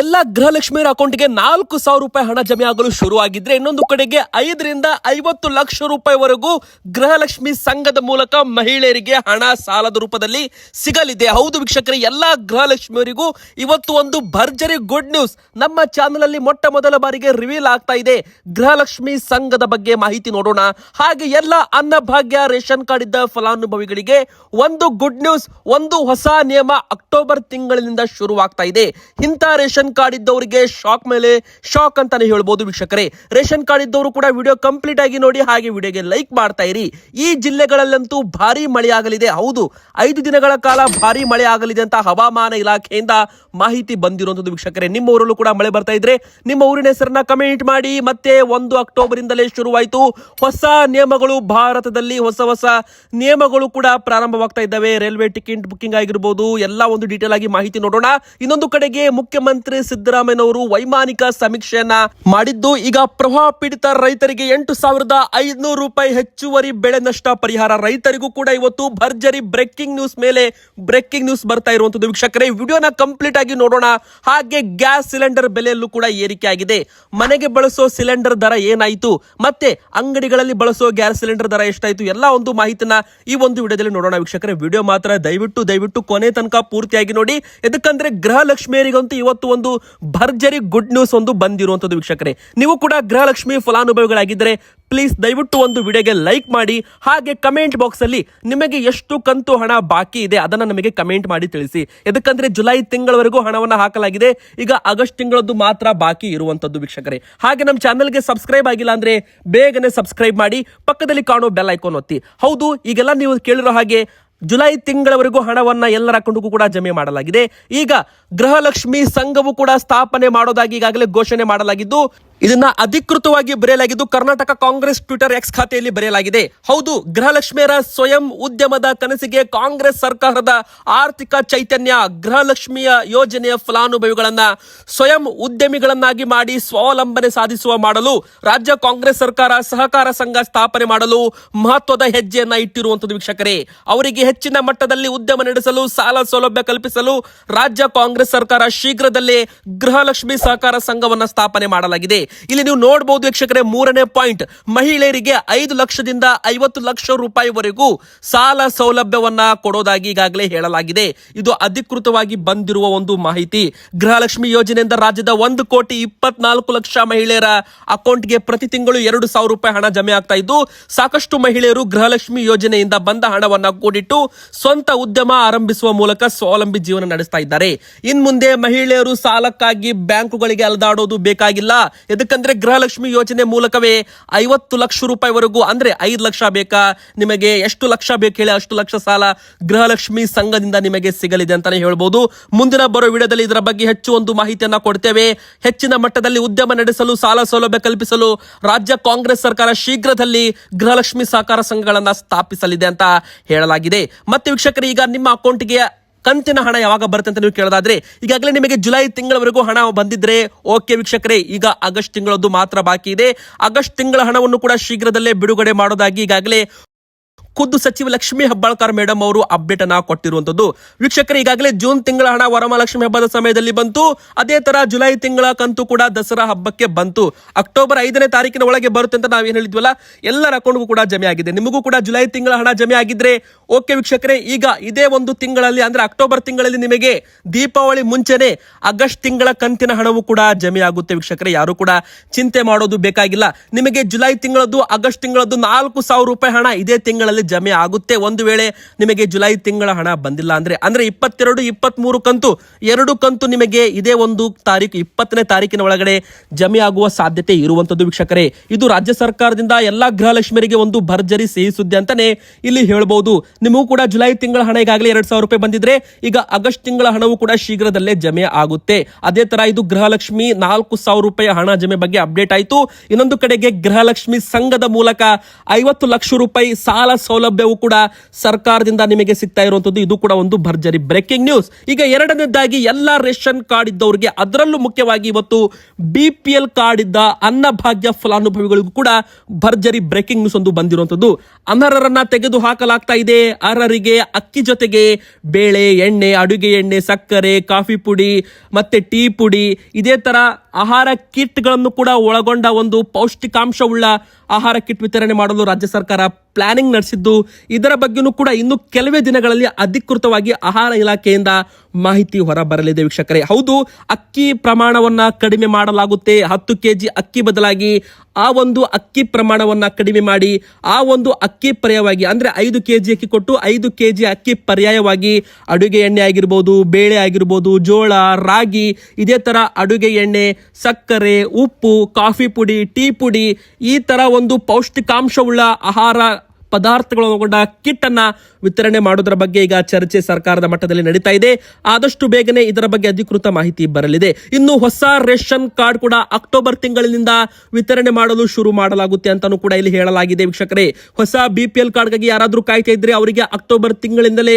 ಎಲ್ಲ ಗೃಹಲಕ್ಷ್ಮಿಯರ ಅಕೌಂಟ್ಗೆ ನಾಲ್ಕು ಸಾವಿರ ರೂಪಾಯಿ ಹಣ ಜಮೆ ಆಗಲು ಶುರುವಾಗಿದ್ರೆ ಇನ್ನೊಂದು ಕಡೆಗೆ ಐದರಿಂದ ಐವತ್ತು ಲಕ್ಷ ರೂಪಾಯಿವರೆಗೂ ಗೃಹಲಕ್ಷ್ಮಿ ಸಂಘದ ಮೂಲಕ ಮಹಿಳೆಯರಿಗೆ ಹಣ ಸಾಲದ ರೂಪದಲ್ಲಿ ಸಿಗಲಿದೆ. ಹೌದು ವೀಕ್ಷಕರೇ, ಎಲ್ಲ ಗೃಹಲಕ್ಷ್ಮಿಯವರಿಗೂ ಇವತ್ತು ಒಂದು ಭರ್ಜರಿ ಗುಡ್ ನ್ಯೂಸ್. ನಮ್ಮ ಚಾನಲ್ ಅಲ್ಲಿ ಮೊಟ್ಟ ಮೊದಲ ಬಾರಿಗೆ ರಿವೀಲ್ ಆಗ್ತಾ ಇದೆ. ಗೃಹಲಕ್ಷ್ಮಿ ಸಂಘದ ಬಗ್ಗೆ ಮಾಹಿತಿ ನೋಡೋಣ. ಹಾಗೆ ಎಲ್ಲ ಅನ್ನಭಾಗ್ಯ ರೇಷನ್ ಕಾರ್ಡ್ ಇದ್ದ ಫಲಾನುಭವಿಗಳಿಗೆ ಒಂದು ಗುಡ್ ನ್ಯೂಸ್, ಒಂದು ಹೊಸ ನಿಯಮ ಅಕ್ಟೋಬರ್ ತಿಂಗಳಿನಿಂದ ಶುರುವಾಗ್ತಾ ಇದೆ. ಇಂಥ ರೇಷನ್ ಕಾರ್ಡ್ ಇದ್ದವರಿಗೆ ಶಾಕ್ ಮೇಲೆ ಶಾಕ್ ಅಂತಾನೆ ಹೇಳ್ಬೋದು ವೀಕ್ಷಕರೇ. ರೇಷನ್ ಕಾರ್ಡ್ ಇದ್ದವರು ಕೂಡ ವಿಡಿಯೋ ಕಂಪ್ಲೀಟ್ ಆಗಿ ನೋಡಿ ಹಾಗೆ ವಿಡಿಯೋಗೆ ಲೈಕ್ ಮಾಡ್ತಾ ಇರಿ. ಈ ಜಿಲ್ಲೆಗಳಲ್ಲಂತೂ ಭಾರಿ ಮಳೆಯಾಗಲಿದೆ. ಹೌದು, ಐದು ದಿನಗಳ ಕಾಲ ಭಾರಿ ಮಳೆ ಆಗಲಿದೆ ಅಂತ ಹವಾಮಾನ ಇಲಾಖೆಯಿಂದ ಮಾಹಿತಿ ಬಂದಿರುವಂತದ್ದು ವೀಕ್ಷಕರೇ. ನಿಮ್ಮ ಊರಲ್ಲೂ ಕೂಡ ಮಳೆ ಬರ್ತಾ ಇದ್ರೆ ನಿಮ್ಮ ಊರಿನ ಹೆಸರನ್ನ ಕಮೆಂಟ್ ಮಾಡಿ. ಮತ್ತೆ ಒಂದು ಅಕ್ಟೋಬರ್ ಇಂದಲೇ ಶುರುವಾಯಿತು. ಹೊಸ ನಿಯಮಗಳು ಭಾರತದಲ್ಲಿ, ಹೊಸ ಹೊಸ ನಿಯಮಗಳು ಕೂಡ ಪ್ರಾರಂಭವಾಗ್ತಾ ಇದ್ದಾವೆ. ರೈಲ್ವೆ ಟಿಕೆಟ್ ಬುಕ್ಕಿಂಗ್ ಆಗಿರ್ಬೋದು, ಎಲ್ಲ ಒಂದು ಡೀಟೇಲ್ ಆಗಿ ಮಾಹಿತಿ ನೋಡೋಣ. ಇನ್ನೊಂದು ಕಡೆಗೆ ಮುಖ್ಯಮಂತ್ರಿ ಸಿದ್ದರಾಮಯ್ಯನವರು ವೈಮಾನಿಕ ಸಮೀಕ್ಷೆಯನ್ನ ಮಾಡಿದ್ದು, ಈಗ ಪ್ರವಾಹ ಪೀಡಿತ ರೈತರಿಗೆ ಎಂಟು ಸಾವಿರದ ಐದುನೂರು ರೂಪಾಯಿ ಹೆಚ್ಚುವರಿ ಬೆಳೆ ನಷ್ಟ ಪರಿಹಾರ. ರೈತರಿಗೂ ಕೂಡ ಇವತ್ತು ಭರ್ಜರಿ ಬ್ರೇಕಿಂಗ್ ನ್ಯೂಸ್ ಮೇಲೆ ಬ್ರೇಕಿಂಗ್ ನ್ಯೂಸ್ ಬರ್ತಾ ಇರುವಂತದ್ದು ವೀಕ್ಷಕರೇ ವಿಡಿಯೋನ ಕಂಪ್ಲೀಟ್ ಆಗಿ ನೋಡೋಣ. ಹಾಗೆ ಗ್ಯಾಸ್ ಸಿಲಿಂಡರ್ ಬೆಲೆಯಲ್ಲೂ ಕೂಡ ಏರಿಕೆ ಆಗಿದೆ. ಮನೆಗೆ ಬಳಸೋ ಸಿಲಿಂಡರ್ ದರ ಏನಾಯಿತು? ಮತ್ತೆ ಅಂಗಡಿಗಳಲ್ಲಿ ಬಳಸೋ ಗ್ಯಾಸ್ ಸಿಲಿಂಡರ್ ದರ ಎಷ್ಟಾಯ್ತು? ಎಲ್ಲ ಒಂದು ಮಾಹಿತಿನ ಈ ಒಂದು ವಿಡಿಯೋದಲ್ಲಿ ನೋಡೋಣ. ವೀಕ್ಷಕರೇ, ವಿಡಿಯೋ ಮಾತ್ರ ದಯವಿಟ್ಟು ದಯವಿಟ್ಟು ಕೊನೆ ತನಕ ಪೂರ್ತಿಯಾಗಿ ನೋಡಿ. ಎದಕ್ಕಂದ್ರೆ ಗೃಹಲಕ್ಷ್ಮಿಯರಿಗಂತೂ ಇವತ್ತು ಒಂದು ಭರ್ಜರಿ ಗುಡ್ ನ್ಯೂಸ್ ಒಂದು ಬಂದಿರುವಂತದ್ದು ವೀಕ್ಷಕರೇ. ನೀವು ಕೂಡ ಗೃಹಲಕ್ಷ್ಮಿ ಫಲಾನುಭವಿಗಳಾಗಿದ್ದರೆ ಪ್ಲೀಸ್ ದಯವಿಟ್ಟು ಒಂದು ವಿಡಿಯೋಗೆ ಲೈಕ್ ಮಾಡಿ, ಹಾಗೆ ಕಮೆಂಟ್ ಬಾಕ್ಸ್ ಅಲ್ಲಿ ನಿಮಗೆ ಎಷ್ಟು ಕಂತು ಹಣ ಬಾಕಿ ಇದೆ ಅದನ್ನ ನಮಗೆ ಕಮೆಂಟ್ ಮಾಡಿ ತಿಳಿಸಿ. ಎದಕ್ಕಂದ್ರೆ ಜುಲೈ ತಿಂಗಳವರೆಗೂ ಹಣವನ್ನು ಹಾಕಲಾಗಿದೆ, ಈಗ ಆಗಸ್ಟ್ ತಿಂಗಳದ್ದು ಮಾತ್ರ ಬಾಕಿ ಇರುವಂತದ್ದು ವೀಕ್ಷಕರೇ. ಹಾಗೆ ನಮ್ಮ ಚಾನಲ್ಗೆ ಸಬ್ಸ್ಕ್ರೈಬ್ ಆಗಿಲ್ಲ ಅಂದ್ರೆ ಬೇಗನೆ ಸಬ್ಸ್ಕ್ರೈಬ್ ಮಾಡಿ, ಪಕ್ಕದಲ್ಲಿ ಕಾಣೋ ಬೆಲ್ ಐಕಾನ್ ಒತ್ತಿ. ಹೌದು, ಈಗೆಲ್ಲ ನೀವು ಕೇಳಿರೋ ಹಾಗೆ ಜುಲೈ ತಿಂಗಳವರೆಗೂ ಹಣವನ್ನ ಎಲ್ಲರ ಅಕೌಂಟ್ಗೂ ಕೂಡ ಜಮೆ ಮಾಡಲಾಗಿದೆ. ಈಗ ಗೃಹಲಕ್ಷ್ಮಿ ಸಂಘವು ಕೂಡ ಸ್ಥಾಪನೆ ಮಾಡೋದಾಗಿ ಈಗಾಗಲೇ ಘೋಷಣೆ ಮಾಡಲಾಗಿದ್ದು ಇದನ್ನ ಅಧಿಕೃತವಾಗಿ ಬರೆಯಲಾಗಿದ್ದು ಕರ್ನಾಟಕ ಕಾಂಗ್ರೆಸ್ ಟ್ವಿಟರ್ ಎಕ್ಸ್ ಖಾತೆಯಲ್ಲಿ ಬರೆಯಲಾಗಿದೆ. ಹೌದು, ಗೃಹಲಕ್ಷ್ಮಿಯರ ಸ್ವಯಂ ಉದ್ಯಮದ ಕನಸಿಗೆ ಕಾಂಗ್ರೆಸ್ ಸರ್ಕಾರದ ಆರ್ಥಿಕ ಚೈತನ್ಯ, ಗೃಹಲಕ್ಷ್ಮಿಯ ಯೋಜನೆಯ ಫಲಾನುಭವಿಗಳನ್ನ ಸ್ವಯಂ ಉದ್ಯಮಿಗಳನ್ನಾಗಿ ಮಾಡಿ ಸ್ವಾವಲಂಬನೆ ಸಾಧಿಸುವ ಮಾಡಲು, ರಾಜ್ಯ ಕಾಂಗ್ರೆಸ್ ಸರ್ಕಾರ ಸಹಕಾರ ಸಂಘ ಸ್ಥಾಪನೆ ಮಾಡಲು ಮಹತ್ವದ ಹೆಜ್ಜೆಯನ್ನ ಇಟ್ಟಿರುವಂತದ್ದು ವೀಕ್ಷಕರೇ. ಅವರಿಗೆ ಹೆಚ್ಚಿನ ಮಟ್ಟದಲ್ಲಿ ಉದ್ಯಮ ನಡೆಸಲು, ಸಾಲ ಸೌಲಭ್ಯ ಕಲ್ಪಿಸಲು ರಾಜ್ಯ ಕಾಂಗ್ರೆಸ್ ಸರ್ಕಾರ ಶೀಘ್ರದಲ್ಲೇ ಗೃಹಲಕ್ಷ್ಮಿ ಸಹಕಾರ ಸಂಘವನ್ನು ಸ್ಥಾಪನೆ ಮಾಡಲಾಗಿದೆ. ಇಲ್ಲಿ ನೀವು ನೋಡಬಹುದು ವೀಕ್ಷಕರೇ, ಮೂರನೇ ಪಾಯಿಂಟ್. ಮಹಿಳೆಯರಿಗೆ ಐದು ಲಕ್ಷದಿಂದ ಐವತ್ತು ಲಕ್ಷ ರೂಪಾಯಿವರೆಗೂ ಸಾಲ ಸೌಲಭ್ಯವನ್ನ ಕೊಡೋದಾಗಿ ಈಗಾಗಲೇ ಹೇಳಲಾಗಿದೆ. ಇದು ಅಧಿಕೃತವಾಗಿ ಬಂದಿರುವ ಒಂದು ಮಾಹಿತಿ. ಗೃಹಲಕ್ಷ್ಮಿ ಯೋಜನೆಯಿಂದ ರಾಜ್ಯದ ಒಂದು ಕೋಟಿ ಇಪ್ಪತ್ನಾಲ್ಕು ಲಕ್ಷ ಮಹಿಳೆಯರ ಅಕೌಂಟ್ಗೆ ಪ್ರತಿ ತಿಂಗಳು ಎರಡು ಸಾವಿರ ರೂಪಾಯಿ ಹಣ ಜಮೆ ಆಗ್ತಾ ಇದ್ದು, ಸಾಕಷ್ಟು ಮಹಿಳೆಯರು ಗೃಹಲಕ್ಷ್ಮಿ ಯೋಜನೆಯಿಂದ ಬಂದ ಹಣವನ್ನು ಕೂಡಿಟ್ಟು ಸ್ವಂತ ಉದ್ಯಮ ಆರಂಭಿಸುವ ಮೂಲಕ ಸ್ವಾವಲಂಬಿ ಜೀವನ ನಡೆಸ್ತಾ ಇದ್ದಾರೆ. ಇನ್ ಮುಂದೆ ಮಹಿಳೆಯರು ಸಾಲಕ್ಕಾಗಿ ಬ್ಯಾಂಕುಗಳಿಗೆ ಅಲೆದಾಡೋದು ಬೇಕಾಗಿಲ್ಲ. ಎದಕ್ಕಂದ್ರೆ ಗೃಹಲಕ್ಷ್ಮಿ ಯೋಜನೆ ಮೂಲಕವೇ ಐವತ್ತು ಲಕ್ಷ ರೂಪಾಯಿವರೆಗೂ, ಅಂದ್ರೆ ಐದು ಲಕ್ಷ ಬೇಕಾ? ನಿಮಗೆ ಎಷ್ಟು ಲಕ್ಷ ಬೇಕು ಹೇಳಿ ಅಷ್ಟು ಲಕ್ಷ ಸಾಲ ಗೃಹಲಕ್ಷ್ಮಿ ಸಂಘದಿಂದ ನಿಮಗೆ ಸಿಗಲಿದೆ ಅಂತಾನೆ ಹೇಳ್ಬೋದು. ಮುಂದಿನ ಬರೋ ವಿಡಿಯೋದಲ್ಲಿ ಇದರ ಬಗ್ಗೆ ಹೆಚ್ಚು ಒಂದು ಮಾಹಿತಿಯನ್ನ ಕೊಡ್ತೇವೆ. ಹೆಚ್ಚಿನ ಮಟ್ಟದಲ್ಲಿ ಉದ್ಯಮ ನಡೆಸಲು, ಸಾಲ ಸೌಲಭ್ಯ ಕಲ್ಪಿಸಲು ರಾಜ್ಯ ಕಾಂಗ್ರೆಸ್ ಸರ್ಕಾರ ಶೀಘ್ರದಲ್ಲಿ ಗೃಹಲಕ್ಷ್ಮಿ ಸಹಕಾರ ಸಂಘಗಳನ್ನ ಸ್ಥಾಪಿಸಲಿದೆ ಅಂತ ಹೇಳಲಾಗಿದೆ. ಮತ್ತೆ ವೀಕ್ಷಕರು, ಈಗ ನಿಮ್ಮ ಅಕೌಂಟ್ಗೆ ಕಂತಿನ ಹಣ ಯಾವಾಗ ಬರುತ್ತೆ ಅಂತ ನೀವು ಕೇಳೋದಾದ್ರೆ, ಈಗಾಗಲೇ ನಿಮಗೆ ಜುಲೈ ತಿಂಗಳವರೆಗೂ ಹಣ ಬಂದಿದ್ರೆ, ಓಕೆ ವೀಕ್ಷಕರೇ, ಈಗ ಆಗಸ್ಟ್ ತಿಂಗಳದ್ದು ಮಾತ್ರ ಬಾಕಿ ಇದೆ. ಆಗಸ್ಟ್ ತಿಂಗಳ ಹಣವನ್ನು ಕೂಡ ಶೀಘ್ರದಲ್ಲೇ ಬಿಡುಗಡೆ ಮಾಡೋದಾಗಿ ಈಗಾಗಲೇ ಖುದ್ದು ಸಚಿವ ಲಕ್ಷ್ಮೀ ಹೆಬ್ಬಾಳ್ಕರ್ ಮೇಡಮ್ ಅವರು ಅಪ್ಡೇಟ್ ಅನ್ನ ಕೊಟ್ಟಿರುವಂತದ್ದು ವೀಕ್ಷಕರು, ಈಗಾಗಲೇ ಜೂನ್ ತಿಂಗಳ ಹಣ ವರಮಹಾಲಕ್ಷ್ಮಿ ಹಬ್ಬದ ಸಮಯದಲ್ಲಿ ಬಂತು. ಅದೇ ತರ ಜುಲೈ ತಿಂಗಳ ಕಂತು ಕೂಡ ದಸರಾ ಹಬ್ಬಕ್ಕೆ ಬಂತು. ಅಕ್ಟೋಬರ್ ಐದನೇ ತಾರೀಕಿನ ಒಳಗೆ ಬರುತ್ತೆ ಅಂತ ನಾವೇನು ಹೇಳಿದ್ವಲ್ಲ ಎಲ್ಲರ ಅಕೌಂಟ್ಗೂ ಕೂಡ ಜಮೆ ಆಗಿದೆ. ನಿಮಗೂ ಕೂಡ ಜುಲೈ ತಿಂಗಳ ಹಣ ಜಮೆ ಆಗಿದ್ರೆ ಓಕೆ ವೀಕ್ಷಕರೇ, ಈಗ ಇದೇ ಒಂದು ತಿಂಗಳಲ್ಲಿ, ಅಂದ್ರೆ ಅಕ್ಟೋಬರ್ ತಿಂಗಳಲ್ಲಿ ನಿಮಗೆ ದೀಪಾವಳಿ ಮುಂಚೆನೆ ಆಗಸ್ಟ್ ತಿಂಗಳ ಕಂತಿನ ಹಣವು ಕೂಡ ಜಮೆ ಆಗುತ್ತೆ ವೀಕ್ಷಕರೇ. ಯಾರು ಕೂಡ ಚಿಂತೆ ಮಾಡೋದು ಬೇಕಾಗಿಲ್ಲ. ನಿಮಗೆ ಜುಲೈ ತಿಂಗಳದ್ದು, ಆಗಸ್ಟ್ ತಿಂಗಳದ್ದು ನಾಲ್ಕು ಸಾವಿರ ರೂಪಾಯಿ ಹಣ ಇದೇ ತಿಂಗಳಲ್ಲಿ ಜಮೆ ಆಗುತ್ತೆ. ಒಂದು ವೇಳೆ ನಿಮಗೆ ಜುಲೈ ತಿಂಗಳ ಹಣ ಬಂದಿಲ್ಲ ಅಂದ್ರೆ ಅಂದ್ರೆ ಇಪ್ಪತ್ತೆರಡು ಇಪ್ಪತ್ತ್ ಮೂರು ಕಂತು, ಎರಡು ಕಂತು ನಿಮಗೆ ಇದೇ ಒಂದು ತಾರೀಕು, ಇಪ್ಪತ್ತನೇ ತಾರೀಕಿನ ಒಳಗಡೆ ಜಮೆ ಆಗುವ ಸಾಧ್ಯತೆ ಇರುವಂತದ್ದು ವೀಕ್ಷಕರೇ. ಇದು ರಾಜ್ಯ ಸರ್ಕಾರದಿಂದ ಎಲ್ಲಾ ಗೃಹಲಕ್ಷ್ಮಿಯರಿಗೆ ಒಂದು ಭರ್ಜರಿ ಸಿಹಿ ಸುದ್ದಿ ಅಂತಾನೆ ಇಲ್ಲಿ ಹೇಳಬಹುದು ನಿಮಗೂ ಕೂಡ ಜುಲೈ ತಿಂಗಳ ಹಣ ಈಗಾಗಲೇ ಎರಡ್ ಸಾವಿರ ರೂಪಾಯಿ ಬಂದಿದ್ರೆ, ಈಗ ಆಗಸ್ಟ್ ತಿಂಗಳ ಹಣವೂ ಕೂಡ ಶೀಘ್ರದಲ್ಲೇ ಜಮೆ ಆಗುತ್ತೆ. ಅದೇ ತರ ಇದು ಗೃಹಲಕ್ಷ್ಮಿ ನಾಲ್ಕು ಸಾವಿರ ರೂಪಾಯಿ ಹಣ ಜಮೆ ಬಗ್ಗೆ ಅಪ್ಡೇಟ್ ಆಯಿತು. ಇನ್ನೊಂದು ಕಡೆಗೆ ಗೃಹಲಕ್ಷ್ಮಿ ಸಂಘದ ಮೂಲಕ ಐವತ್ತು ಲಕ್ಷ ರೂಪಾಯಿ ಸಾಲ ಸೌಲಭ್ಯವೂ ಕೂಡ ಸರ್ಕಾರದಿಂದ ನಿಮಗೆ ಸಿಗ್ತಾ ಇರುವಂತದ್ದು ಇದು ಕೂಡ ಒಂದು ಭರ್ಜರಿ ಬ್ರೇಕಿಂಗ್ ನ್ಯೂಸ್. ಈಗ ಎರಡನೇದಾಗಿ ಎಲ್ಲ ರೇಷನ್ ಕಾರ್ಡ್ ಇದ್ದವರಿಗೆ ಅದರಲ್ಲೂ ಮುಖ್ಯವಾಗಿ ಇವತ್ತು ಬಿ ಪಿ ಎಲ್ ಕಾರ್ಡ್ ಇದ್ದ ಅನ್ನಭಾಗ್ಯ ಫಲಾನುಭವಿಗಳಿಗೂ ಕೂಡ ಭರ್ಜರಿ ಬ್ರೇಕಿಂಗ್ ನ್ಯೂಸ್ ಒಂದು ಬಂದಿರುವಂತದ್ದು ಅನರ್ಹರನ್ನ ತೆಗೆದು ಹಾಕಲಾಗ್ತಾ ಇದೆ. ಅರ್ಹರಿಗೆ ಅಕ್ಕಿ ಜೊತೆಗೆ ಬೇಳೆ, ಎಣ್ಣೆ, ಅಡುಗೆ ಎಣ್ಣೆ, ಸಕ್ಕರೆ, ಕಾಫಿ ಪುಡಿ ಮತ್ತೆ ಟೀ ಪುಡಿ. ಇದೇ ತರ ಆಹಾರ ಕಿಟ್ಗಳನ್ನು ಕೂಡ ಒಳಗೊಂಡ ಒಂದು ಪೌಷ್ಟಿಕಾಂಶವುಳ್ಳ ಆಹಾರ ಕಿಟ್ ವಿತರಣೆ ಮಾಡಲು ರಾಜ್ಯ ಸರ್ಕಾರ ಪ್ಲಾನಿಂಗ್ ನಡೆಸಿದ್ದು, ಇದರ ಬಗ್ಗೆಯೂ ಕೂಡ ಇನ್ನು ಕೆಲವೇ ದಿನಗಳಲ್ಲಿ ಅಧಿಕೃತವಾಗಿ ಆಹಾರ ಇಲಾಖೆಯಿಂದ ಮಾಹಿತಿ ಹೊರ ಬರಲಿದೆ ವೀಕ್ಷಕರೇ. ಹೌದು, ಅಕ್ಕಿ ಪ್ರಮಾಣವನ್ನ ಕಡಿಮೆ ಮಾಡಲಾಗುತ್ತೆ. ಹತ್ತು ಕೆಜಿ ಅಕ್ಕಿ ಬದಲಾಗಿ ಆ ಒಂದು ಅಕ್ಕಿ ಪ್ರಮಾಣವನ್ನು ಕಡಿಮೆ ಮಾಡಿ, ಆ ಒಂದು ಅಕ್ಕಿ ಪರ್ಯಾಯವಾಗಿ, ಅಂದ್ರೆ ಐದು ಕೆ ಜಿ ಅಕ್ಕಿ ಕೊಟ್ಟು ಐದು ಕೆ ಜಿ ಅಕ್ಕಿ ಪರ್ಯಾಯವಾಗಿ ಅಡುಗೆ ಎಣ್ಣೆ ಆಗಿರ್ಬೋದು, ಬೇಳೆ ಆಗಿರ್ಬೋದು, ಜೋಳ, ರಾಗಿ, ಇದೇ ತರ ಅಡುಗೆ ಎಣ್ಣೆ, ಸಕ್ಕರೆ, ಉಪ್ಪು, ಕಾಫಿ ಪುಡಿ, ಟೀ ಪುಡಿ, ಈ ತರ ಒಂದು ಪೌಷ್ಟಿಕಾಂಶವುಳ್ಳ ಆಹಾರ ಪದಾರ್ಥಗಳು ಒಳಗೊಂಡ ಕಿಟ್ ಅನ್ನ ವಿತರಣೆ ಮಾಡೋದ್ರ ಬಗ್ಗೆ ಈಗ ಚರ್ಚೆ ಸರ್ಕಾರದ ಮಟ್ಟದಲ್ಲಿ ನಡೀತಾ ಇದೆ. ಆದಷ್ಟು ಬೇಗನೆ ಇದರ ಬಗ್ಗೆ ಅಧಿಕೃತ ಮಾಹಿತಿ ಬರಲಿದೆ. ಇನ್ನು ಹೊಸ ರೇಷನ್ ಕಾರ್ಡ್ ಕೂಡ ಅಕ್ಟೋಬರ್ ತಿಂಗಳಿನಿಂದ ವಿತರಣೆ ಮಾಡಲು ಶುರು ಮಾಡಲಾಗುತ್ತೆ ಅಂತಾನೂ ಕೂಡ ಇಲ್ಲಿ ಹೇಳಲಾಗಿದೆ ವೀಕ್ಷಕರೇ. ಹೊಸ ಬಿಪಿಎಲ್ ಕಾರ್ಡ್ಗಾಗಿ ಯಾರಾದರೂ ಕಾಯ್ತಾ ಇದ್ರೆ ಅವರಿಗೆ ಅಕ್ಟೋಬರ್ ತಿಂಗಳಿಂದಲೇ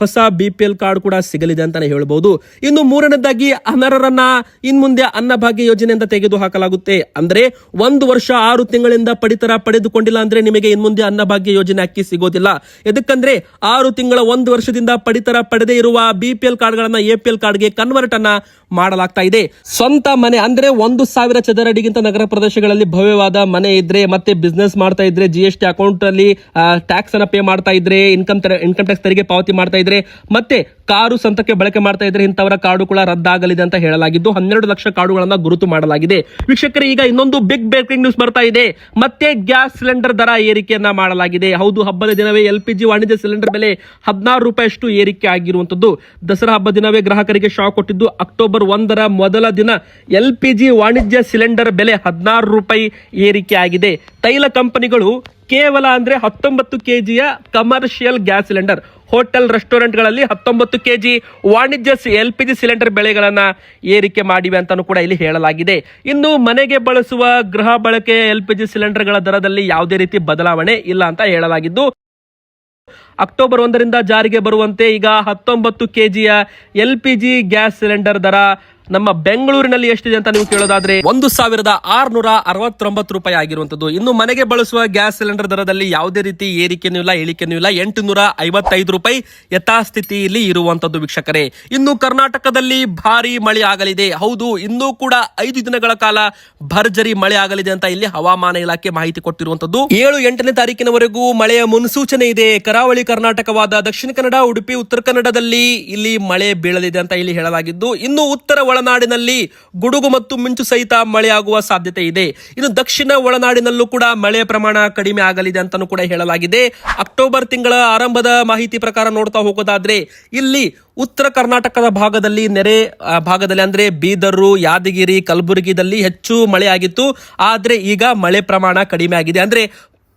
ಹೊಸ ಬಿ ಪಿ ಎಲ್ ಕಾರ್ಡ್ ಕೂಡ ಸಿಗಲಿದೆ ಅಂತಾನೆ ಹೇಳ್ಬೋದು. ಇನ್ನು ಮೂರನೇದಾಗಿ ಅನರ್ಹರನ್ನ ಇನ್ ಮುಂದೆ ಅನ್ನಭಾಗ್ಯ ಯೋಜನೆಯಿಂದ ತೆಗೆದು ಹಾಕಲಾಗುತ್ತೆ ಅಂದ್ರೆ ಒಂದು ವರ್ಷ ಆರು ತಿಂಗಳಿಂದ ಪಡಿತರ ಪಡೆದುಕೊಂಡಿಲ್ಲ ಅಂದ್ರೆ ನಿಮಗೆ ಇನ್ ಮುಂದೆ ಅನ್ನಭಾಗ್ಯ ಯೋಜನೆ ಅಕ್ಕಿ ಸಿಗೋದಿಲ್ಲ. ಎದಕ್ಕಂದ್ರೆ ಆರು ತಿಂಗಳ ಒಂದು ವರ್ಷದಿಂದ ಪಡಿತರ ಪಡೆದೇ ಇರುವ ಬಿ ಪಿ ಎಲ್ ಕಾರ್ಡ್ಗಳನ್ನ ಎ ಪಿ ಎಲ್ ಕಾರ್ಡ್ಗೆ ಕನ್ವರ್ಟ್ ಅನ್ನ ಮಾಡಲಾಗ್ತಾ ಇದೆ. ಸ್ವಂತ ಮನೆ ಅಂದ್ರೆ ಒಂದು ಸಾವಿರ ಚದರಡಿಗಿಂತ ನಗರ ಪ್ರದೇಶಗಳಲ್ಲಿ ಭವ್ಯವಾದ ಮನೆ ಇದ್ರೆ ಮತ್ತೆ ಬಿಸ್ನೆಸ್ ಮಾಡ್ತಾ ಇದ್ರೆ ಜಿ ಎಸ್ ಟಿ ಅಕೌಂಟ್ ಅಲ್ಲಿ ಟ್ಯಾಕ್ಸ್ ಅನ್ನ ಪೇ ಮಾಡ್ತಾ ಇದ್ರೆ ಇನ್ಕಮ್ ಇನ್ಕಮ್ ಟ್ಯಾಕ್ಸ್ ತೆರಿಗೆ ಪಾವತಿ ಮಾಡ್ತಾ ಇದ್ರೆ, ಮತ್ತೆ ಕಾರು ಸ್ವಂತಕ್ಕೆ ಬಳಕೆ ಮಾಡ್ತಾ ಇದ್ರೆ ಇಂಥವರ ಕಾರ್ಡು ಕೂಡ ರದ್ದಾಗಲಿದೆ ಅಂತ ಹೇಳಲಾಗಿದ್ದು, ಹನ್ನೆರಡು ಲಕ್ಷ ಕಾರ್ಡುಗಳನ್ನ ಗುರುತು ಮಾಡಲಾಗಿದೆ. ವೀಕ್ಷಕರೇ, ಈಗ ಇನ್ನೊಂದು ಬಿಗ್ ಬ್ರೇಕಿಂಗ್ ನ್ಯೂಸ್ ಬರ್ತಾ ಇದೆ. ಮತ್ತೆ ಗ್ಯಾಸ್ ಸಿಲಿಂಡರ್ ದರ ಏರಿಕೆಯನ್ನ ಮಾಡಲಾಗಿದೆ. ಹೌದು, ಹಬ್ಬದ ದಿನವೇ ಎಲ್ ಪಿ ಜಿ ವಾಣಿಜ್ಯ ಸಿಲಿಂಡರ್ ಬೆಲೆ ಹದಿನಾರು ರೂಪಾಯಿಷ್ಟು ಏರಿಕೆ ಆಗಿರುವಂತದ್ದು ದಸರಾ ಹಬ್ಬದ ದಿನವೇ ಗ್ರಾಹಕರಿಗೆ ಶಾಕ್ ಕೊಟ್ಟಿದ್ದು, ಅಕ್ಟೋಬರ್ ಒಂದರ ಮೊದಲ ದಿನ ಎಲ್ ಪಿ ಜಿ ವಾಣಿಜ್ಯ ಸಿಲಿಂಡರ್ ಬೆಲೆ ಹದಿನಾರು ರೂಪಾಯಿ ಏರಿಕೆ ಆಗಿದೆ. ತೈಲ ಕಂಪನಿಗಳು ಕೇವಲ ಅಂದ್ರೆ ಹತ್ತೊಂಬತ್ತು ಕೆ ಜಿಯ ಕಮರ್ಷಿಯಲ್ ಗ್ಯಾಸ್ ಸಿಲಿಂಡರ್, ಹೋಟೆಲ್, ರೆಸ್ಟೋರೆಂಟ್ಗಳಲ್ಲಿ ಹತ್ತೊಂಬತ್ತು ಕೆಜಿ ವಾಣಿಜ್ಯ ಎಲ್ ಪಿ ಜಿ ಸಿಲಿಂಡರ್ ಬೆಳೆಗಳನ್ನ ಏರಿಕೆ ಮಾಡಿವೆ ಅಂತಾನೂ ಕೂಡ ಇಲ್ಲಿ ಹೇಳಲಾಗಿದೆ. ಇನ್ನು ಮನೆಗೆ ಬಳಸುವ ಗೃಹ ಬಳಕೆ ಎಲ್ ಪಿ ಜಿ ಸಿಲಿಂಡರ್ಗಳ ದರದಲ್ಲಿ ಯಾವುದೇ ರೀತಿ ಬದಲಾವಣೆ ಇಲ್ಲ ಅಂತ ಹೇಳಲಾಗಿದ್ದು ಅಕ್ಟೋಬರ್ ಒಂದರಿಂದ ಜಾರಿಗೆ ಬರುವಂತೆ ಈಗ ಹತ್ತೊಂಬತ್ತು ಕೆಜಿಯ L P G gas cylinder ದರ ನಮ್ಮ ಬೆಂಗಳೂರಿನಲ್ಲಿ ಎಷ್ಟಿದೆ ಅಂತ ನೀವು ಕೇಳೋದಾದ್ರೆ ಒಂದು ಸಾವಿರದ ಆರ್ನೂರ ಅರವತ್ತೊಂಬತ್ತು ರೂಪಾಯಿ ಆಗಿರುವಂತದ್ದು ಇನ್ನು ಮನೆಗೆ ಬಳಸುವ ಗ್ಯಾಸ್ ಸಿಲಿಂಡರ್ ದರದಲ್ಲಿ ಯಾವುದೇ ರೀತಿ ಏರಿಕೆನೂ ಇಲ್ಲ, ಇಳಿಕೆನೂ ಇಲ್ಲ. ಎಂಟುನೂರ ಐವತ್ತೈದು ರೂಪಾಯಿ ಯಥಾಸ್ಥಿತಿಯಲ್ಲಿ ಇರುವಂತದ್ದು ವೀಕ್ಷಕರೇ. ಇನ್ನು ಕರ್ನಾಟಕದಲ್ಲಿ ಭಾರಿ ಮಳೆ ಆಗಲಿದೆ. ಹೌದು, ಇನ್ನೂ ಕೂಡ ಐದು ದಿನಗಳ ಕಾಲ ಭರ್ಜರಿ ಮಳೆ ಆಗಲಿದೆ ಅಂತ ಇಲ್ಲಿ ಹವಾಮಾನ ಇಲಾಖೆ ಮಾಹಿತಿ ಕೊಟ್ಟಿರುವಂತದ್ದು ಏಳು ಎಂಟನೇ ತಾರೀಕಿನವರೆಗೂ ಮಳೆಯ ಮುನ್ಸೂಚನೆ ಇದೆ. ಕರಾವಳಿ ಕರ್ನಾಟಕವಾದ ದಕ್ಷಿಣ ಕನ್ನಡ, ಉಡುಪಿ, ಉತ್ತರ ಕನ್ನಡದಲ್ಲಿ ಇಲ್ಲಿ ಮಳೆ ಬೀಳಲಿದೆ ಅಂತ ಇಲ್ಲಿ ಹೇಳಲಾಗಿದ್ದು. ಇನ್ನು ಉತ್ತರ ಒಳನಾಡಿನಲ್ಲಿ ಗುಡುಗು ಮತ್ತು ಮಿಂಚು ಸಹಿತ ಮಳೆಯಾಗುವ ಸಾಧ್ಯತೆ ಇದೆ ಇನ್ನು ದಕ್ಷಿಣ ಒಳನಾಡಿನಲ್ಲೂ ಕೂಡ ಮಳೆಯ ಪ್ರಮಾಣ ಕಡಿಮೆ ಆಗಲಿದೆ ಅಂತಾನೂ ಕೂಡ ಹೇಳಲಾಗಿದೆ. ಅಕ್ಟೋಬರ್ ತಿಂಗಳ ಆರಂಭದ ಮಾಹಿತಿ ಪ್ರಕಾರ ನೋಡ್ತಾ ಹೋಗೋದಾದ್ರೆ, ಇಲ್ಲಿ ಉತ್ತರ ಕರ್ನಾಟಕದ ಭಾಗದಲ್ಲಿ ನೆರೆ ಭಾಗದಲ್ಲಿ ಅಂದ್ರೆ ಬೀದರು, ಯಾದಗಿರಿ, ಕಲಬುರಗಿದಲ್ಲಿ ಹೆಚ್ಚು ಮಳೆ ಆಗಿತ್ತು ಆದ್ರೆ ಈಗ ಮಳೆ ಪ್ರಮಾಣ ಕಡಿಮೆ ಆಗಿದೆ. ಅಂದ್ರೆ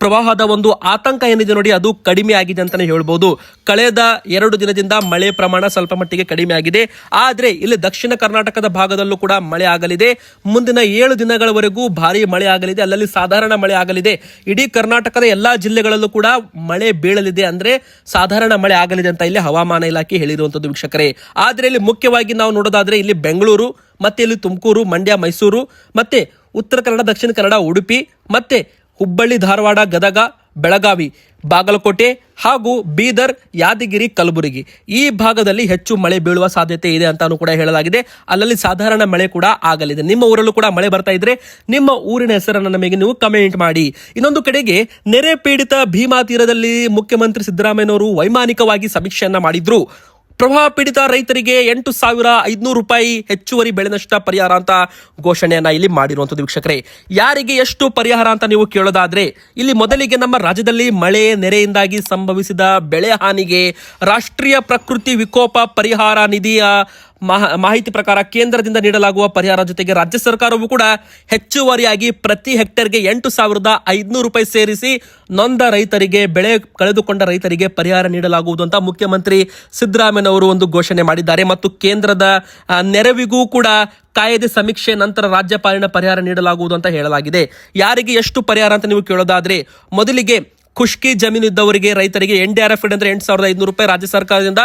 ಪ್ರವಾಹದ ಒಂದು ಆತಂಕ ಏನಿದೆ ನೋಡಿ, ಅದು ಕಡಿಮೆ ಆಗಿದೆ ಅಂತಲೇ ಹೇಳ್ಬೋದು. ಕಳೆದ ಎರಡು ದಿನದಿಂದ ಮಳೆ ಪ್ರಮಾಣ ಸ್ವಲ್ಪ ಮಟ್ಟಿಗೆ ಕಡಿಮೆ ಆಗಿದೆ. ಆದರೆ ಇಲ್ಲಿ ದಕ್ಷಿಣ ಕರ್ನಾಟಕದ ಭಾಗದಲ್ಲೂ ಕೂಡ ಮಳೆ ಆಗಲಿದೆ. ಮುಂದಿನ ಏಳು ದಿನಗಳವರೆಗೂ ಭಾರಿ ಮಳೆ ಆಗಲಿದೆ. ಅಲ್ಲಲ್ಲಿ ಸಾಧಾರಣ ಮಳೆ ಆಗಲಿದೆ. ಇಡೀ ಕರ್ನಾಟಕದ ಎಲ್ಲಾ ಜಿಲ್ಲೆಗಳಲ್ಲೂ ಕೂಡ ಮಳೆ ಬೀಳಲಿದೆ ಅಂದ್ರೆ ಸಾಧಾರಣ ಮಳೆ ಆಗಲಿದೆ ಅಂತ ಇಲ್ಲಿ ಹವಾಮಾನ ಇಲಾಖೆ ಹೇಳಿರುವಂತದ್ದು ವೀಕ್ಷಕರೇ. ಆದರೆ ಇಲ್ಲಿ ಮುಖ್ಯವಾಗಿ ನಾವು ನೋಡೋದಾದ್ರೆ ಇಲ್ಲಿ ಬೆಂಗಳೂರು, ಮತ್ತೆ ಇಲ್ಲಿ ತುಮಕೂರು, ಮಂಡ್ಯ, ಮೈಸೂರು, ಮತ್ತೆ ಉತ್ತರ ಕನ್ನಡ, ದಕ್ಷಿಣ ಕನ್ನಡ, ಉಡುಪಿ, ಮತ್ತೆ ಹುಬ್ಬಳ್ಳಿ, ಧಾರವಾಡ, ಗದಗ, ಬೆಳಗಾವಿ, ಬಾಗಲಕೋಟೆ ಹಾಗೂ ಬೀದರ್, ಯಾದಗಿರಿ, ಕಲಬುರಗಿ ಈ ಭಾಗದಲ್ಲಿ ಹೆಚ್ಚು ಮಳೆ ಬೀಳುವ ಸಾಧ್ಯತೆ ಇದೆ ಅಂತಾನು ಕೂಡ ಹೇಳಲಾಗಿದೆ. ಅಲ್ಲಲ್ಲಿ ಸಾಧಾರಣ ಮಳೆ ಕೂಡ ಆಗಲಿದೆ. ನಿಮ್ಮ ಊರಲ್ಲೂ ಕೂಡ ಮಳೆ ಬರ್ತಾ ಇದ್ರೆ ನಿಮ್ಮ ಊರಿನ ಹೆಸರನ್ನು ನಮಗೆ ನೀವು ಕಮೆಂಟ್ ಮಾಡಿ. ಇನ್ನೊಂದು ಕಡೆಗೆ ನೆರೆ ಪೀಡಿತ ಭೀಮಾ ತೀರದಲ್ಲಿ ಮುಖ್ಯಮಂತ್ರಿ ಸಿದ್ದರಾಮಯ್ಯನವರು ವೈಮಾನಿಕವಾಗಿ ಸಮೀಕ್ಷೆಯನ್ನ ಮಾಡಿದ್ರು. ಪ್ರವಾಹ ಪೀಡಿತ ರೈತರಿಗೆ ಎಂಟು ಸಾವಿರ ಐದುನೂರು ರೂಪಾಯಿ ಹೆಚ್ಚುವರಿ ಬೆಳೆ ನಷ್ಟ ಪರಿಹಾರ ಅಂತ ಘೋಷಣೆಯನ್ನ ಇಲ್ಲಿ ಮಾಡಿರುವಂತದ್ದು ವೀಕ್ಷಕರೇ. ಯಾರಿಗೆ ಎಷ್ಟು ಪರಿಹಾರ ಅಂತ ನೀವು ಕೇಳೋದಾದ್ರೆ, ಇಲ್ಲಿ ಮೊದಲಿಗೆ ನಮ್ಮ ರಾಜ್ಯದಲ್ಲಿ ಮಳೆ ನೆರೆಯಿಂದಾಗಿ ಸಂಭವಿಸಿದ ಬೆಳೆ ಹಾನಿಗೆ ರಾಷ್ಟ್ರೀಯ ಪ್ರಕೃತಿ ವಿಕೋಪ ಪರಿಹಾರ ನಿಧಿಯ ಮಾಹಿತಿ ಪ್ರಕಾರ ಕೇಂದ್ರದಿಂದ ನೀಡಲಾಗುವ ಪರಿಹಾರ ಜೊತೆಗೆ ರಾಜ್ಯ ಸರ್ಕಾರವು ಕೂಡ ಹೆಚ್ಚುವರಿಯಾಗಿ ಪ್ರತಿ ಹೆಕ್ಟೇರ್ಗೆ ಎಂಟು ಸಾವಿರದ ಐದುನೂರು ರೂಪಾಯಿ ಸೇರಿಸಿ ನೊಂದ ರೈತರಿಗೆ, ಬೆಳೆ ಕಳೆದುಕೊಂಡ ರೈತರಿಗೆ ಪರಿಹಾರ ನೀಡಲಾಗುವುದು ಅಂತ ಮುಖ್ಯಮಂತ್ರಿ ಸಿದ್ದರಾಮಯ್ಯನವರು ಒಂದು ಘೋಷಣೆ ಮಾಡಿದ್ದಾರೆ. ಮತ್ತು ಕೇಂದ್ರದ ನೆರವಿಗೂ ಕೂಡ ಕಾಯ್ದೆ ಸಮೀಕ್ಷೆ ನಂತರ ರಾಜ್ಯಪಾಲಿನ ಪರಿಹಾರ ನೀಡಲಾಗುವುದು ಅಂತ ಹೇಳಲಾಗಿದೆ. ಯಾರಿಗೆ ಎಷ್ಟು ಪರಿಹಾರ ಅಂತ ನೀವು ಕೇಳೋದಾದ್ರೆ, ಮೊದಲಿಗೆ ಖುಷ್ಕಿ ಜಮೀನು ಇದ್ದವರಿಗೆ ರೈತರಿಗೆ ಎನ್ ಡಿ ಆರ್ ಎಫ್ ಅಂದ್ರೆ ಎಂಟು ಸಾವಿರದ ಐದುನೂರು ರೂಪಾಯಿ ರಾಜ್ಯ ಸರ್ಕಾರದಿಂದ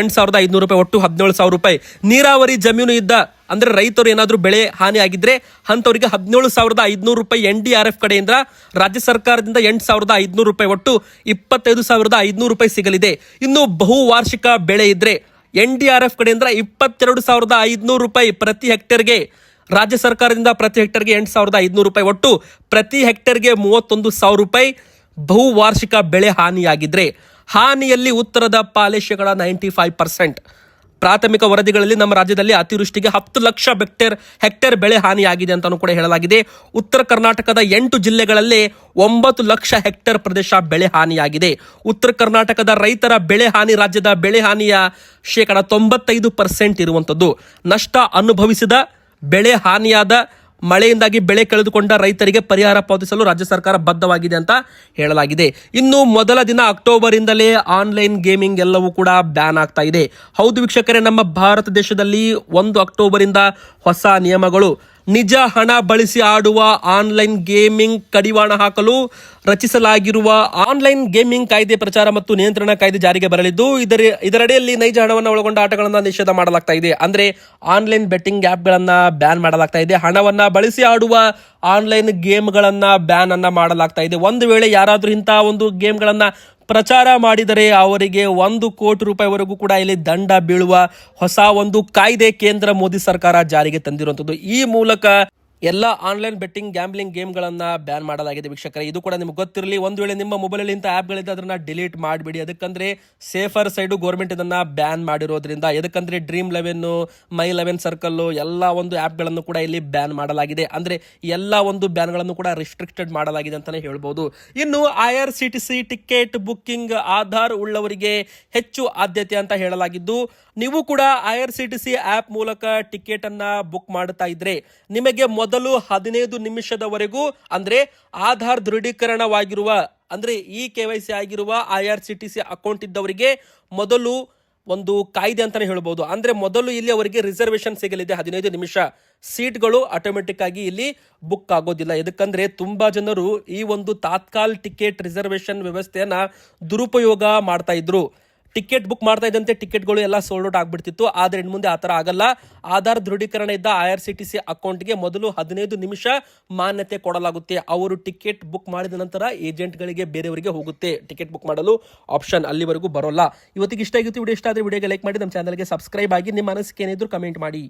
ಎಂಟು ಸಾವಿರದ ಐದುನೂರು ರೂಪಾಯಿ ಒಟ್ಟು ಹದಿನೇಳು ಸಾವಿರ ರೂಪಾಯಿ. ನೀರಾವರಿ ಜಮೀನು ಇದ್ದ ಅಂದ್ರೆ ರೈತರು ಏನಾದರೂ ಬೆಳೆ ಹಾನಿ ಆಗಿದ್ರೆ ಅಂಥವರಿಗೆ ಹದಿನೇಳು ಸಾವಿರದ ಐದುನೂರು ರೂಪಾಯಿ ಎನ್ ಡಿ ಆರ್ ಎಫ್ ಕಡೆಯಿಂದ ರಾಜ್ಯ ಸರ್ಕಾರದಿಂದ ಎಂಟು ಸಾವಿರದ ಐದುನೂರು ರೂಪಾಯಿ ಒಟ್ಟು ಇಪ್ಪತ್ತೈದು ಸಾವಿರದ ಐದುನೂರು ರೂಪಾಯಿ ಸಿಗಲಿದೆ. ಇನ್ನು ಬಹುವಾರ್ಷಿಕ ಬೆಳೆ ಇದ್ರೆ ಎನ್ ಡಿ ಆರ್ ಎಫ್ ಕಡೆಯಿಂದ ಇಪ್ಪತ್ತೆರಡು ಸಾವಿರದ ಐದುನೂರು ರೂಪಾಯಿ ಪ್ರತಿ ಹೆಕ್ಟೇರ್ಗೆ ರಾಜ್ಯ ಸರ್ಕಾರದಿಂದ ಪ್ರತಿ ಹೆಕ್ಟೇರ್ಗೆ ಎಂಟು ಸಾವಿರದ ಐದುನೂರು ರೂಪಾಯಿ ಒಟ್ಟು ಪ್ರತಿ ಹೆಕ್ಟೇರ್ಗೆ ಮೂವತ್ತೊಂದು ಸಾವಿರ ರೂಪಾಯಿ. ಬಹುವಾರ್ಷಿಕ ಬೆಳೆ ಹಾನಿಯಾಗಿದ್ರೆ ಹಾನಿಯಲ್ಲಿ ಉತ್ತರದ ಪಾಲೆ ಶೇಕಡ ನೈಂಟಿ ಫೈವ್ ಪರ್ಸೆಂಟ್. ಪ್ರಾಥಮಿಕ ವರದಿಗಳಲ್ಲಿ ನಮ್ಮ ರಾಜ್ಯದಲ್ಲಿ ಅತಿವೃಷ್ಟಿಗೆ ಹತ್ತು ಲಕ್ಷ ಬೆಕ್ಟೇರ್, ಹೆಕ್ಟೇರ್ ಬೆಳೆ ಹಾನಿಯಾಗಿದೆ ಅಂತಲೂ ಕೂಡ ಹೇಳಲಾಗಿದೆ. ಉತ್ತರ ಕರ್ನಾಟಕದ ಎಂಟು ಜಿಲ್ಲೆಗಳಲ್ಲಿ ಒಂಬತ್ತು ಲಕ್ಷ ಹೆಕ್ಟೇರ್ ಪ್ರದೇಶ ಬೆಳೆ ಹಾನಿಯಾಗಿದೆ. ಉತ್ತರ ಕರ್ನಾಟಕದ ರೈತರ ಬೆಳೆ ಹಾನಿ ರಾಜ್ಯದ ಬೆಳೆ ಹಾನಿಯ ಶೇಕಡ ತೊಂಬತ್ತೈದು ಪರ್ಸೆಂಟ್ ಇರುವಂಥದ್ದು. ನಷ್ಟ ಅನುಭವಿಸಿದ, ಬೆಳೆ ಹಾನಿಯಾದ ಮಳೆಯಿಂದಾಗಿ ಬೆಳೆ ಕಳೆದುಕೊಂಡ ರೈತರಿಗೆ ಪರಿಹಾರ ಪಾವತಿಸಲು ರಾಜ್ಯ ಸರ್ಕಾರ ಬದ್ಧವಾಗಿದೆ ಅಂತ ಹೇಳಲಾಗಿದೆ. ಇನ್ನು ಮೊದಲ ದಿನ ಅಕ್ಟೋಬರ್ ಇಂದಲೇ ಆನ್ಲೈನ್ ಗೇಮಿಂಗ್ ಎಲ್ಲವೂ ಕೂಡ ಬ್ಯಾನ್ ಆಗ್ತಾ ಇದೆ. ಹೌದು ವೀಕ್ಷಕರೇ, ನಮ್ಮ ಭಾರತ ದೇಶದಲ್ಲಿ ಒಂದು ಅಕ್ಟೋಬರ್ ಇಂದ ಹೊಸ ನಿಯಮಗಳು ನಿಜ ಹಣ ಬಳಸಿ ಆಡುವ ಆನ್ಲೈನ್ ಗೇಮಿಂಗ್ ಕಡಿವಾಣ ಹಾಕಲು ರಚಿಸಲಾಗಿರುವ ಆನ್ಲೈನ್ ಗೇಮಿಂಗ್ ಕಾಯ್ದೆ ಪ್ರಚಾರ ಮತ್ತು ನಿಯಂತ್ರಣ ಕಾಯ್ದೆ ಜಾರಿಗೆ ಬರಲಿದ್ದು, ಇದರ ಇದರಡಿಯಲ್ಲಿ ನೈಜ ಹಣವನ್ನು ಒಳಗೊಂಡ ಆಟಗಳನ್ನು ನಿಷೇಧ ಮಾಡಲಾಗ್ತಾ ಇದೆ. ಅಂದ್ರೆ ಆನ್ಲೈನ್ ಬೆಟ್ಟಿಂಗ್ ಆ್ಯಪ್ಗಳನ್ನು ಬ್ಯಾನ್ ಮಾಡಲಾಗ್ತಾ ಇದೆ. ಹಣವನ್ನ ಬಳಸಿ ಆಡುವ ಆನ್ಲೈನ್ ಗೇಮ್ಗಳನ್ನು ಬ್ಯಾನ್ ಅನ್ನ ಮಾಡಲಾಗ್ತಾ ಇದೆ. ಒಂದು ವೇಳೆ ಯಾರಾದರೂ ಇಂತಹ ಒಂದು ಗೇಮ್ಗಳನ್ನ ಪ್ರಚಾರ ಮಾಡಿದರೆ ಅವರಿಗೆ ಒಂದು ಕೋಟಿ ರೂಪಾಯಿವರೆಗೂ ಕೂಡ ಇಲ್ಲಿ ದಂಡ ಬೀಳುವ ಹೊಸ ಒಂದು ಕಾಯ್ದೆ ಕೇಂದ್ರ ಮೋದಿ ಸರ್ಕಾರ ಜಾರಿಗೆ ತಂದಿರುವಂಥದ್ದು. ಈ ಮೂಲಕ ಎಲ್ಲ ಆನ್ಲೈನ್ ಬೆಟ್ಟಿಂಗ್, ಗ್ಯಾಂಬ್ಲಿಂಗ್ ಗೇಮ್ಗಳನ್ನ ಬ್ಯಾನ್ ಮಾಡಲಾಗಿದೆ ವೀಕ್ಷಕರ. ಇದು ಕೂಡ ನಿಮ್ಗೆ ಗೊತ್ತಿರಲಿ, ಒಂದು ವೇಳೆ ನಿಮ್ಮ ಮೊಬೈಲಲ್ಲಿ ಇಂಥ ಆ್ಯಪ್ಗಳಿದ್ದ ಅದನ್ನ ಡಿಲೀಟ್ ಮಾಡಿಬಿಡಿ. ಅದಕ್ಕಂದ್ರೆ ಸೇಫರ್ ಸೈಡು ಗೌರ್ಮೆಂಟ್ ಇದನ್ನ ಬ್ಯಾನ್ ಮಾಡಿರೋದ್ರಿಂದ ಎದಕ್ಕಂದ್ರೆ Dream Eleven My Eleven Circle, ಎಲ್ಲ ಒಂದು ಆ್ಯಪ್ಗಳನ್ನು ಕೂಡ ಇಲ್ಲಿ ಬ್ಯಾನ್ ಮಾಡಲಾಗಿದೆ. ಅಂದ್ರೆ ಎಲ್ಲ ಒಂದು ಬ್ಯಾನ್ಗಳನ್ನು ಕೂಡ ರಿಸ್ಟ್ರಿಕ್ಟೆಡ್ ಮಾಡಲಾಗಿದೆ ಅಂತಾನೆ ಹೇಳ್ಬೋದು. ಇನ್ನು I R C T C ticket booking, Aadhaar ಉಳ್ಳವರಿಗೆ ಹೆಚ್ಚು ಆದ್ಯತೆ ಅಂತ ಹೇಳಲಾಗಿದ್ದು ನೀವು ಕೂಡ I R C T C app ಮೂಲಕ ಟಿಕೆಟ್ ಅನ್ನ ಬುಕ್ ಮಾಡುತ್ತಾ ಇದ್ರೆ ನಿಮಗೆ ಮೊದಲು ಹದಿನೈದು ನಿಮಿಷದವರೆಗೂ ಅಂದ್ರೆ ಆಧಾರ್ ದೃಢೀಕರಣವಾಗಿರುವ ಅಂದ್ರೆ ಇ ಕೆ ವೈ ಸಿ ಆಗಿರುವ I R C T C account ಇದ್ದವರಿಗೆ ಮೊದಲು ಒಂದು ಕಾಯ್ದೆ ಅಂತಲೇ ಹೇಳ್ಬೋದು. ಅಂದ್ರೆ ಮೊದಲು ಇಲ್ಲಿ ಅವರಿಗೆ ರಿಸರ್ವೇಶನ್ ಸಿಗಲಿದೆ ಹದಿನೈದು ನಿಮಿಷ. ಸೀಟ್ಗಳು ಆಟೋಮೆಟಿಕ್ ಆಗಿ ಇಲ್ಲಿ ಬುಕ್ ಆಗೋದಿಲ್ಲ. ಎದಕ್ಕಂದ್ರೆ ತುಂಬಾ ಜನರು ಈ ಒಂದು ತಾತ್ಕಾಲ್ ಟಿಕೆಟ್ ರಿಸರ್ವೇಶನ್ ವ್ಯವಸ್ಥೆಯನ್ನು ದುರುಪಯೋಗ ಮಾಡ್ತಾ ಇದ್ರು. ಟಿಕೆಟ್ ಬುಕ್ ಮಾಡ್ತಾ ಇದ್ದಂತೆ ಟಿಕೆಟ್ಗಳು ಎಲ್ಲ ಸೋಲ್ಡ್ ಔಟ್ ಆಗ್ಬಿಡ್ತಿತ್ತು. ಆದ್ರೆ ಇನ್ನು ಮುಂದೆ ಆ ಥರ ಆಗಲ್ಲ. ಆಧಾರ್ ದೃಢೀಕರಣ ಇದ್ದ I R C T C ಅಕೌಂಟ್ಗೆ ಮೊದಲು ಹದಿನೈದು ನಿಮಿಷ ಮಾನ್ಯತೆ ಕೊಡಲಾಗುತ್ತೆ. ಅವರು ಟಿಕೆಟ್ ಬುಕ್ ಮಾಡಿದ ನಂತರ ಏಜೆಂಟ್ಗಳಿಗೆ ಬೇರೆಯವರಿಗೆ ಹೋಗುತ್ತೆ. ಟಿಕೆಟ್ ಬುಕ್ ಮಾಡಲು ಆಪ್ಷನ್ ಅಲ್ಲಿವರೆಗೂ ಬರೋಲ್ಲ. ಇವತ್ತಿಗೆ ಇಷ್ಟ ಆಗಿತ್ತು. ವಿಡಿಯೋ ಇಷ್ಟ ಆದರೆ ವಿಡಿಯೋಗೆ ಲೈಕ್ ಮಾಡಿ, ನಮ್ಮ ಚಾನಲ್ಗೆ ಸಬ್ಸ್ಕ್ರೈಬ್ ಆಗಿ. ನಿಮ್ಮ ಮನಸ್ಸಿಗೆ ಏನಿದ್ರು ಕಮೆಂಟ್ ಮಾಡಿ.